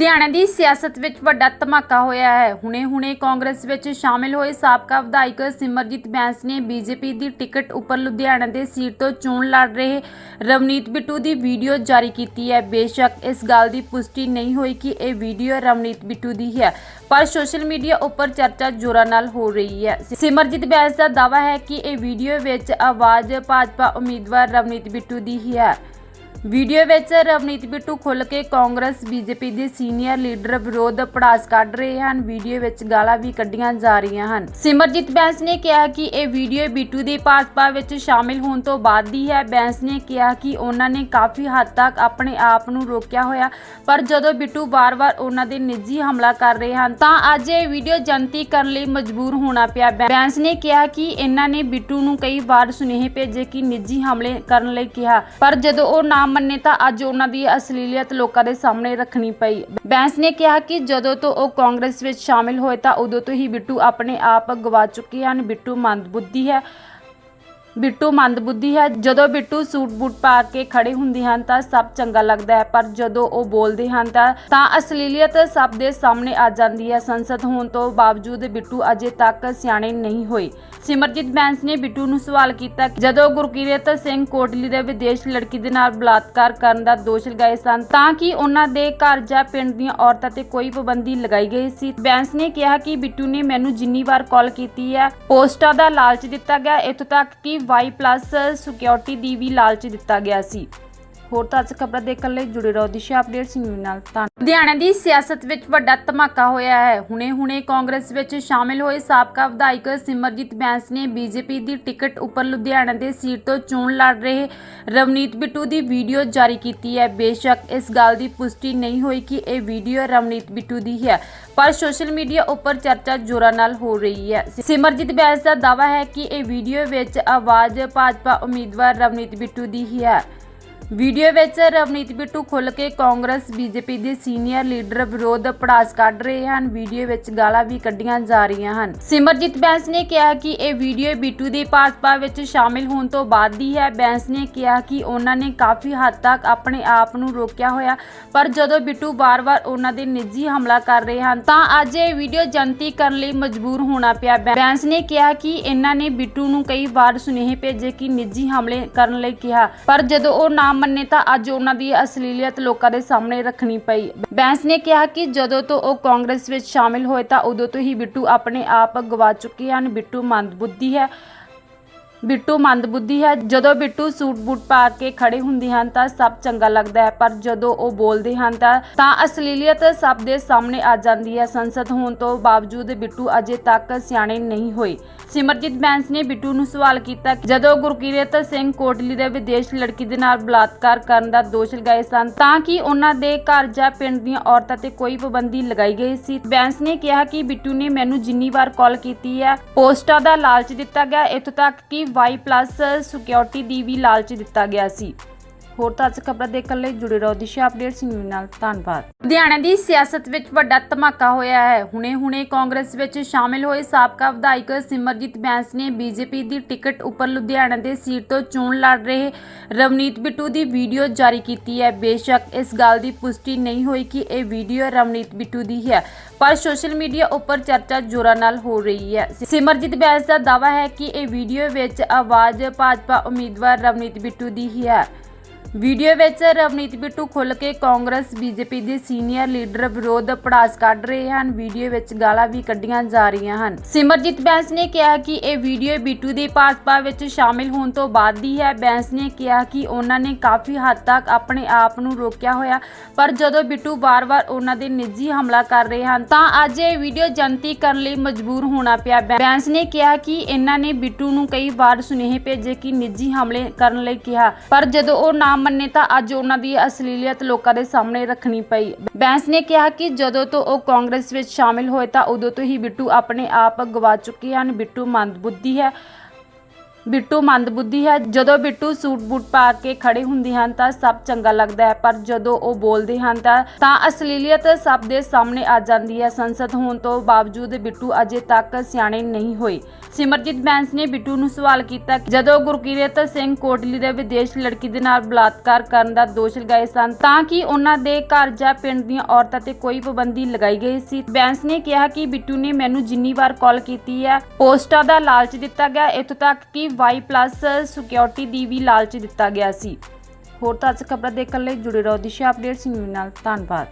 ਲੁਧਿਆਣਾ ਦੀ ਸਿਆਸਤ ਵਿੱਚ ਵੱਡਾ ਧਮਾਕਾ ਹੋਇਆ ਹੈ। ਹੁਣੇ-ਹੁਣੇ ਕਾਂਗਰਸ ਵਿੱਚ ਸ਼ਾਮਿਲ ਹੋਏ ਸਾਬਕਾ ਵਿਧਾਇਕ ਸਿਮਰਜੀਤ ਬੈਂਸ ਨੇ ਬੀਜੇਪੀ ਦੀ ਟਿਕਟ ਉੱਪਰ ਲੁਧਿਆਣਾ ਦੇ ਸੀਟ ਤੋਂ ਚੋਣ ਲੜ ਰਹੇ ਰਵਨੀਤ ਬਿੱਟੂ ਦੀ ਵੀਡੀਓ ਜਾਰੀ ਕੀਤੀ ਹੈ। ਬੇਸ਼ੱਕ ਇਸ ਗੱਲ ਦੀ ਪੁਸ਼ਟੀ ਨਹੀਂ ਹੋਈ ਕਿ ਇਹ ਵੀਡੀਓ ਰਵਨੀਤ ਬਿੱਟੂ ਦੀ ਹੈ, ਪਰ ਸੋਸ਼ਲ ਮੀਡੀਆ ਉੱਪਰ ਚਰਚਾ ਜ਼ੋਰਾਂ ਨਾਲ ਹੋ ਰਹੀ ਹੈ। ਸਿਮਰਜੀਤ ਬੈਂਸ ਦਾ ਦਾਅਵਾ ਹੈ ਕਿ ਇਹ ਵੀਡੀਓ ਵਿੱਚ ਆਵਾਜ਼ ਭਾਜਪਾ ਉਮੀਦਵਾਰ ਰਵਨੀਤ ਬਿੱਟੂ ਦੀ ਹੀ ਹੈ। ਵੀਡੀਓ ਵਿੱਚ ਰਵਨੀਤ ਬਿੱਟੂ ਖੁੱਲ ਕੇ ਕਾਂਗਰਸ, ਬੀਜੇਪੀ ਦੇ ਸੀਨੀਅਰ ਲੀਡਰ ਵਿਰੋਧ ਪੜਾਸ ਕੱਢ ਰਹੇ ਹਨ। ਵੀਡੀਓ ਵਿੱਚ ਗਾਲਾਂ ਵੀ ਕੱਢੀਆਂ ਜਾ ਰਹੀਆਂ ਹਨ। ਸਿਮਰਜੀਤ ਬੈਂਸ ਨੇ ਕਿਹਾ ਕਿ ਇਹ ਵੀਡੀਓ ਬਿੱਟੂ ਦੇ ਭਾਜਪਾ ਵਿੱਚ ਸ਼ਾਮਿਲ ਹੋਣ ਤੋਂ ਬਾਅਦ ਦੀ ਹੈ। ਬੈਂਸ ਨੇ ਕਿਹਾ ਕਿ ਉਹਨਾਂ ਨੇ ਕਾਫੀ ਹੱਦ ਤੱਕ ਆਪਣੇ ਆਪ ਨੂੰ ਰੋਕਿਆ ਹੋਇਆ, ਪਰ ਜਦੋਂ ਬਿੱਟੂ ਵਾਰ-ਵਾਰ ਉਹਨਾਂ ਦੇ ਨਿੱਜੀ ਹਮਲਾ ਕਰ ਰਹੇ ਹਨ, ਤਾਂ ਅੱਜ ਇਹ ਵੀਡੀਓ ਜਨਤੀ ਕਰਨ ਲਈ ਮਜਬੂਰ ਹੋਣਾ ਪਿਆ। ਬੈਂਸ ਨੇ ਕਿਹਾ ਕਿ ਇਹਨਾਂ ਨੇ ਬਿੱਟੂ ਨੂੰ ਕਈ ਵਾਰ ਸੁਨੇਹੇ ਭੇਜੇ ਕਿ ਨਿੱਜੀ ਹਮਲੇ ਕਰਨ ਲਈ ਕਿਹਾ, ਪਰ ਜਦੋਂ ਉਹ ਨਾਮ ਮੰਨੇ ਤਾਂ ਅੱਜ ਉਹਨਾਂ ਦੀ ਅਸਲੀਅਤ ਲੋਕਾਂ ਦੇ ਸਾਹਮਣੇ ਰੱਖਣੀ ਪਈ। ਬੈਂਸ ਨੇ ਕਿਹਾ ਕਿ ਜਦੋਂ ਤੋਂ ਉਹ ਕਾਂਗਰਸ ਵਿੱਚ ਸ਼ਾਮਿਲ ਹੋਏ ਤਾਂ ਉਦੋਂ ਤੋਂ ਹੀ ਬਿੱਟੂ ਆਪਣੇ ਆਪ ਗਵਾ ਚੁੱਕੇ ਹਨ। ਬਿੱਟੂ ਮੰਦਬੁੱਧੀ ਹੈ। ਬਿੱਟੂ ਮੰਦਬੁੱਧੀ ਹੈ। ਜਦੋਂ ਬਿੱਟੂ ਸੂਟ ਬੂਟ ਪਾ ਕੇ ਖੜੇ ਹੁੰਦੇ ਹਨ ਤਾਂ ਸਭ ਚੰਗਾ ਲੱਗਦਾ ਹੈ, ਪਰ ਜਦੋਂ ਉਹ ਬੋਲਦੇ ਹਨ ਤਾਂ ਤਾਂ ਅਸਲੀਅਤ ਸਭ ਦੇ ਸਾਹਮਣੇ ਆ ਜਾਂਦੀ ਹੈ। ਸੰਸਦ ਹੋਣ ਤੋਂ ਬਾਵਜੂਦ ਬਿੱਟੂ ਅਜੇ ਤੱਕ ਸਿਆਣੇ ਨਹੀਂ ਹੋਏ। ਸਿਮਰਜੀਤ ਬੈਂਸ ਨੇ ਬਿੱਟੂ ਨੂੰ ਸਵਾਲ ਕੀਤਾ ਜਦੋਂ ਗੁਰਕੀਰਤ ਸਿੰਘ ਕੋਟਲੀ ਦੇ ਵਿਦੇਸ਼ ਲੜਕੀ ਦੇ ਨਾਲ ਬਲਾਤਕਾਰ ਕਰਨ ਦਾ ਦੋਸ਼ ਲਗਾਏ ਸਨ ਤਾਂ ਕਿ ਉਹਨਾਂ ਦੇ ਘਰ ਜਾਂ ਪਿੰਡ ਦੀਆਂ ਔਰਤਾਂ ਤੇ ਕੋਈ ਪਾਬੰਦੀ ਲਗਾਈ ਗਈ ਸੀ? ਬੈਂਸ ਨੇ ਕਿਹਾ ਕਿ ਬਿੱਟੂ ਨੇ ਮੈਨੂੰ ਜਿੰਨੀ ਵਾਰ ਕਾਲ ਕੀਤੀ ਹੈ, ਪੋਸਟਾਂ ਦਾ ਲਾਲਚ ਦਿੱਤਾ ਗਿਆ, ਇੱਥੋਂ ਤੱਕ ਕਿ ਵਾਈ ਪਲੱਸ ਸਿਕਿਉਰਿਟੀ ਦੀ ਵੀ ਲਾਲਚ ਦਿੱਤਾ ਗਿਆ ਸੀ। ਹੋਰ ਤਾਜ਼ਾ ਖਬਰਾਂ ਦੇਖਣ ਲਈ ਜੁੜੇ ਰਹੋ ਦਿਸ਼ਾ ਅਪਡੇਟਸ ਨਿਊਜ਼ ਨਾਲ। ਧੰਨਵਾਦ। ਲੁਧਿਆਣਾ ਦੀ ਸਿਆਸਤ ਵਿੱਚ ਵੱਡਾ ਧਮਾਕਾ ਹੋਇਆ ਹੈ। ਹੁਣੇ-ਹੁਣੇ ਕਾਂਗਰਸ ਵਿੱਚ ਸ਼ਾਮਿਲ ਹੋਏ ਸਾਬਕਾ ਵਿਧਾਇਕ ਸਿਮਰਜੀਤ ਬੈਂਸ ਨੇ ਬੀਜੇਪੀ ਦੀ ਟਿਕਟ ਉੱਪਰ ਲੁਧਿਆਣਾ ਦੇ ਸੀਟ ਤੋਂ ਚੋਣ ਲੜ ਰਹੇ ਰਵਨੀਤ ਬਿੱਟੂ ਦੀ ਵੀਡੀਓ ਜਾਰੀ ਕੀਤੀ ਹੈ। ਬੇਸ਼ੱਕ ਇਸ ਗੱਲ ਦੀ ਪੁਸ਼ਟੀ ਨਹੀਂ ਹੋਈ ਕਿ ਇਹ ਵੀਡੀਓ ਰਵਨੀਤ ਬਿੱਟੂ ਦੀ ਹੈ, ਪਰ ਸੋਸ਼ਲ ਮੀਡੀਆ ਉੱਪਰ ਚਰਚਾ ਜ਼ੋਰਾਂ ਨਾਲ ਹੋ ਰਹੀ ਹੈ। ਸਿਮਰਜੀਤ ਬੈਂਸ ਦਾ ਦਾਅਵਾ ਹੈ ਕਿ ਇਹ ਵੀਡੀਓ ਵਿੱਚ ਆਵਾਜ਼ ਭਾਜਪਾ ਉਮੀਦਵਾਰ ਰਵਨੀਤ ਬਿੱਟੂ ਦੀ ਹੀ ਹੈ। ਵੀਡੀਓ ਵਿੱਚ ਰਵਨੀਤ ਬਿੱਟੂ ਖੁੱਲ ਕੇ ਕਾਂਗਰਸ, ਬੀਜੇਪੀ ਦੇ ਸੀਨੀਅਰ ਲੀਡਰ ਵਿਰੋਧ ਪੜਾਸ ਕੱਢ ਰਹੇ ਹਨ। ਵੀਡੀਓ ਵਿੱਚ ਗਾਲਾਂ ਵੀ ਕੱਢੀਆਂ ਜਾ ਰਹੀਆਂ ਹਨ। ਸਿਮਰਜੀਤ ਬੈਂਸ ਨੇ ਕਿਹਾ ਕਿ ਇਹ ਵੀਡੀਓ ਬਿੱਟੂ ਦੇ ਭਾਜਪਾ ਵਿੱਚ ਸ਼ਾਮਿਲ ਹੋਣ ਤੋਂ ਬਾਅਦ ਦੀ ਹੈ। ਬੈਂਸ ਨੇ ਕਿਹਾ ਕਿ ਉਹਨਾਂ ਨੇ ਕਾਫੀ ਹੱਦ ਤੱਕ ਆਪਣੇ ਆਪ ਨੂੰ ਰੋਕਿਆ ਹੋਇਆ, ਪਰ ਜਦੋਂ ਬਿੱਟੂ ਵਾਰ-ਵਾਰ ਉਹਨਾਂ ਦੇ ਨਿੱਜੀ ਹਮਲਾ ਕਰ ਰਹੇ ਹਨ, ਤਾਂ ਅੱਜ ਇਹ ਵੀਡੀਓ ਜਨਤੀ ਕਰਨ ਲਈ ਮਜਬੂਰ ਹੋਣਾ ਪਿਆ। ਬੈਂਸ ਨੇ ਕਿਹਾ ਕਿ ਇਹਨਾਂ ਨੇ ਬਿੱਟੂ ਨੂੰ ਕਈ ਵਾਰ ਸੁਨੇਹੇ ਭੇਜੇ ਕਿ ਨਿੱਜੀ ਹਮਲੇ ਕਰਨ ਲਈ ਕਿਹਾ, ਪਰ ਜਦੋਂ ਉਹ ਨਾਮ ਨਾ ਮੰਨੇ ਤਾਂ ਅੱਜ ਉਹਨਾਂ ਦੀ ਅਸਲੀਅਤ ਲੋਕਾਂ ਦੇ ਸਾਹਮਣੇ ਰੱਖਣੀ ਪਈ। ਬੈਂਸ ਨੇ ਕਿਹਾ ਕਿ ਜਦੋਂ ਤੋਂ ਉਹ ਕਾਂਗਰਸ ਵਿੱਚ ਸ਼ਾਮਿਲ ਹੋਏ ਤਾਂ ਉਦੋਂ ਤੋਂ ਹੀ ਬਿੱਟੂ ਆਪਣੇ ਆਪ ਗਵਾ ਚੁੱਕੇ ਹਨ। ਬਿੱਟੂ ਮੰਦਬੁੱਧੀ ਹੈ। ਬਿੱਟੂ ਮੰਦਬੁੱਧੀ ਹੈ। ਜਦੋਂ ਬਿੱਟੂ ਸੂਟ ਬੂਟ ਪਾ ਕੇ ਖੜੇ ਹੁੰਦੇ ਹਨ ਤਾਂ ਸਭ ਚੰਗਾ ਲੱਗਦਾ ਹੈ, ਪਰ ਜਦੋਂ ਉਹ ਬੋਲਦੇ ਹਨ ਤਾਂ ਤਾਂ ਅਸਲੀਅਤ ਸਭ ਦੇ ਸਾਹਮਣੇ ਆ ਜਾਂਦੀ ਹੈ। ਸੰਸਦ ਹੋਣ ਤੋਂ ਬਾਵਜੂਦ ਬਿੱਟੂ ਅਜੇ ਤੱਕ ਸਿਆਣੇ ਨਹੀਂ ਹੋਏ। ਸਿਮਰਜੀਤ ਬੈਂਸ ਨੇ ਬਿੱਟੂ ਨੂੰ ਸਵਾਲ ਕੀਤਾ ਜਦੋਂ ਗੁਰਕੀਰਤ ਸਿੰਘ ਕੋਟਲੀ ਦੇ ਵਿਦੇਸ਼ ਲੜਕੀ ਦੇ ਨਾਲ ਬਲਾਤਕਾਰ ਕਰਨ ਦਾ ਦੋਸ਼ ਲਗਾਏ ਸਨ ਤਾਂ ਕਿ ਉਹਨਾਂ ਦੇ ਘਰ ਜਾਂ ਪਿੰਡ ਦੀਆਂ ਔਰਤਾਂ ਤੇ ਕੋਈ ਪਾਬੰਦੀ ਲਗਾਈ ਗਈ ਸੀ? ਬੈਂਸ ਨੇ ਕਿਹਾ ਕਿ ਬਿੱਟੂ ਨੇ ਮੈਨੂੰ ਜਿੰਨੀ ਵਾਰ ਕਾਲ ਕੀਤੀ ਹੈ, ਪੋਸਟਾਂ ਦਾ ਲਾਲਚ ਦਿੱਤਾ ਗਿਆ। ਇੱਥੋਂ ਤੱਕ ਕਿ ਵਾਈ ਪਲੱਸ ਸਿਕਿਉਰਿਟੀ ਦੀ ਵੀ ਲਾਲਚ ਦਿੱਤਾ ਗਿਆ ਸੀ। ਹੋਰ ਤਾਜ਼ਾ ਖਬਰਾਂ ਦੇਖਣ ਲਈ ਜੁੜੇ ਰਹੋ ਦਿਸ਼ਾ ਅਪਡੇਟਸ ਨਿਊਜ਼ ਨਾਲ। ਧੰਨਵਾਦ। ਲੁਧਿਆਣਾ ਦੀ ਸਿਆਸਤ ਵਿੱਚ ਵੱਡਾ ਧਮਾਕਾ ਹੋਇਆ ਹੈ। ਹੁਣੇ-ਹੁਣੇ ਕਾਂਗਰਸ ਵਿੱਚ ਸ਼ਾਮਿਲ ਹੋਏ ਸਾਬਕਾ ਵਿਧਾਇਕ ਸਿਮਰਜੀਤ ਬੈਂਸ ਨੇ ਬੀਜੇਪੀ ਦੀ ਟਿਕਟ ਉੱਪਰ ਲੁਧਿਆਣਾ ਦੇ ਸੀਟ ਤੋਂ ਚੋਣ ਲੜ ਰਹੇ ਰਵਨੀਤ ਬਿੱਟੂ ਦੀ ਵੀਡੀਓ ਜਾਰੀ ਕੀਤੀ ਹੈ। ਬੇਸ਼ੱਕ ਇਸ ਗੱਲ ਦੀ ਪੁਸ਼ਟੀ ਨਹੀਂ ਹੋਈ ਕਿ ਇਹ ਵੀਡੀਓ ਰਵਨੀਤ ਬਿੱਟੂ ਦੀ ਹੈ, ਪਰ ਸੋਸ਼ਲ ਮੀਡੀਆ ਉੱਪਰ ਚਰਚਾ ਜ਼ੋਰਾਂ ਨਾਲ ਹੋ ਰਹੀ ਹੈ। ਸਿਮਰਜੀਤ ਬੈਂਸ ਦਾ ਦਾਅਵਾ ਹੈ ਕਿ ਇਹ ਵੀਡੀਓ ਵਿੱਚ ਆਵਾਜ਼ ਭਾਜਪਾ ਉਮੀਦਵਾਰ ਰਵਨੀਤ ਬਿੱਟੂ ਦੀ ਹੀ ਹੈ। ਵੀਡੀਓ ਵਿੱਚ ਰਵਨੀਤ ਬਿੱਟੂ ਖੁੱਲ ਕੇ ਕਾਂਗਰਸ, ਬੀਜੇਪੀ ਦੇ ਸੀਨੀਅਰ ਲੀਡਰ ਵਿਰੋਧ ਪੜਾਸ ਕੱਢ ਰਹੇ ਹਨ। ਵੀਡੀਓ ਵਿੱਚ ਗਾਲਾਂ ਵੀ ਕੱਢੀਆਂ ਜਾ ਰਹੀਆਂ ਹਨ। ਸਿਮਰਜੀਤ ਬੈਂਸ ਨੇ ਕਿਹਾ ਕਿ ਇਹ ਵੀਡੀਓ ਬਿੱਟੂ ਦੇ ਭਾਜਪਾ ਵਿੱਚ ਸ਼ਾਮਿਲ ਹੋਣ ਤੋਂ ਬਾਅਦ ਦੀ ਹੈ। ਬੈਂਸ ਨੇ ਕਿਹਾ ਕਿ ਉਹਨਾਂ ਨੇ ਕਾਫੀ ਹੱਦ ਤੱਕ ਆਪਣੇ ਆਪ ਨੂੰ ਰੋਕਿਆ ਹੋਇਆ, ਪਰ ਜਦੋਂ ਬਿੱਟੂ ਵਾਰ-ਵਾਰ ਉਹਨਾਂ ਦੇ ਨਿੱਜੀ ਹਮਲਾ ਕਰ ਰਹੇ ਹਨ, ਤਾਂ ਅੱਜ ਇਹ ਵੀਡੀਓ ਜਨਤੀ ਕਰਨ ਲਈ ਮਜਬੂਰ ਹੋਣਾ ਪਿਆ। ਬੈਂਸ ਨੇ ਕਿਹਾ ਕਿ ਇਹਨਾਂ ਨੇ ਬਿੱਟੂ ਨੂੰ ਕਈ ਵਾਰ ਸੁਨੇਹੇ ਭੇਜੇ ਕਿ ਨਿੱਜੀ ਹਮਲੇ ਕਰਨ ਲਈ ਕਿਹਾ, ਪਰ ਜਦੋਂ ਉਹ ਨਾਮ ਮੰਨੇ ਤਾਂ ਅੱਜ ਉਹਨਾਂ ਦੀ ਅਸਲੀਅਤ ਲੋਕਾਂ ਦੇ ਸਾਹਮਣੇ ਰੱਖਣੀ ਪਈ। ਬੈਂਸ ਨੇ ਕਿਹਾ ਕਿ ਜਦੋਂ ਤੋਂ ਉਹ ਕਾਂਗਰਸ ਵਿੱਚ ਸ਼ਾਮਿਲ ਹੋਏ ਤਾਂ ਉਦੋਂ ਤੋਂ ਹੀ ਬਿੱਟੂ ਆਪਣੇ ਆਪ ਗਵਾ ਚੁੱਕੇ ਹਨ। ਬਿੱਟੂ ਮੰਦਬੁੱਧੀ ਹੈ। ਬਿੱਟੂ ਮੰਦਬੁੱਧੀ ਹੈ। ਜਦੋਂ ਬਿੱਟੂ ਸੂਟ ਬੂਟ ਪਾ ਕੇ ਖੜੇ ਹੁੰਦੇ ਹਨ ਤਾਂ ਸਭ ਚੰਗਾ ਲੱਗਦਾ ਹੈ, ਪਰ ਜਦੋਂ ਉਹ ਬੋਲਦੇ ਹਨ ਤਾਂ ਤਾਂ ਅਸਲੀਲੀਅਤ ਸਭ ਦੇ ਸਾਹਮਣੇ ਆ ਜਾਂਦੀ ਹੈ। ਸੰਸਦ ਹੋਣ ਤੋਂ ਬਾਵਜੂਦ ਬਿੱਟੂ ਅਜੇ ਤੱਕ ਸਿਆਣੇ ਨਹੀਂ ਹੋਏ। ਸਿਮਰਜੀਤ ਬੈਂਸ ਨੇ ਬਿੱਟੂ ਨੂੰ ਸਵਾਲ ਕੀਤਾ ਜਦੋਂ ਗੁਰਕੀਰਤ ਸਿੰਘ ਕੋਟਲੀ ਦੇ ਵਿਦੇਸ਼ ਲੜਕੀ ਦੇ ਨਾਲ ਬਲਾਤਕਾਰ ਕਰਨ ਦਾ ਦੋਸ਼ ਲਗਾਏ ਸਨ, ਤਾਂ ਕਿ ਉਹਨਾਂ ਦੇ ਘਰ ਜਾਂ ਪਿੰਡ ਦੀਆਂ ਔਰਤਾਂ ਤੇ ਕੋਈ ਪਾਬੰਦੀ ਲਗਾਈ ਗਈ ਸੀ? ਬੈਂਸ ਨੇ ਕਿਹਾ ਕਿ ਬਿੱਟੂ ਨੇ ਮੈਨੂੰ ਜਿੰਨੀ ਵਾਰ ਕਾਲ ਕੀਤੀ ਹੈ, ਪੋਸਟਾਂ ਦਾ ਲਾਲਚ ਦਿੱਤਾ ਗਿਆ, ਇੱਥੋਂ ਤੱਕ ਕਿ ਵਾਈ ਪਲੱਸ ਸਿਕਿਉਰਿਟੀ ਦੀ ਵੀ ਲਾਲਚ ਦਿੱਤਾ ਗਿਆ ਸੀ। ਹੋਰ ਤਾਜ਼ਾ ਖਬਰਾਂ ਦੇਖਣ ਲਈ ਜੁੜੇ ਰਹੋ ਦਿਸ਼ਾ ਅਪਡੇਟਸ ਨਿਊਜ਼ ਨਾਲ। ਧੰਨਵਾਦ।